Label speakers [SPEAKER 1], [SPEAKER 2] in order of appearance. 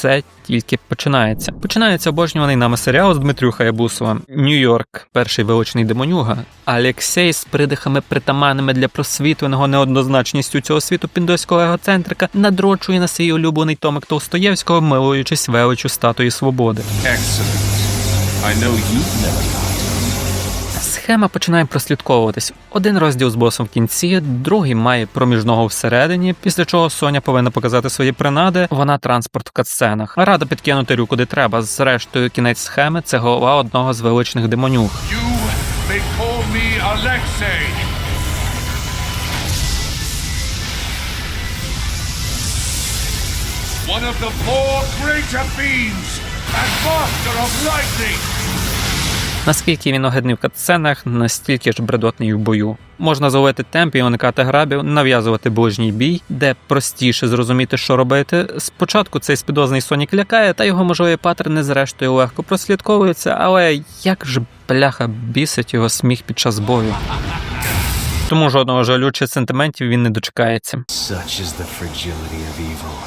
[SPEAKER 1] все тільки починається. Починається обожнюваний нами серіал з Дмитрюха Хаябусовим Нью-Йорк, перший величний демонюга. Алексей з придихами притаманними для просвітленого неоднозначністю цього світу піндоського егоцентрика надрочує на свій улюблений томик Толстоєвського, милуючись величу статуї свободи.
[SPEAKER 2] Excellent. I know you've never
[SPEAKER 1] Схема починає прослідковуватись. Один розділ з босом в кінці, другий має проміжного всередині, після чого Соня повинна показати свої принади. Вона транспорт в катсценах. Рада підкинути рю куди треба. Зрештою, кінець схеми це голова одного з величних
[SPEAKER 2] Alexei. One of the four greater beings and master of lightning.
[SPEAKER 1] Наскільки він огидний в катсценах, настільки ж бредотний в бою. Можна зловити темп і уникати грабів, нав'язувати ближній бій, де простіше зрозуміти, що робити. Спочатку цей спідозний Сонік лякає, та його можливі паттерни зрештою легко прослідковуються, але як ж бляха бісить його сміх під час бою. Тому жодного жалю чи сентиментів він не дочекається.
[SPEAKER 3] Such is the fragility of evil.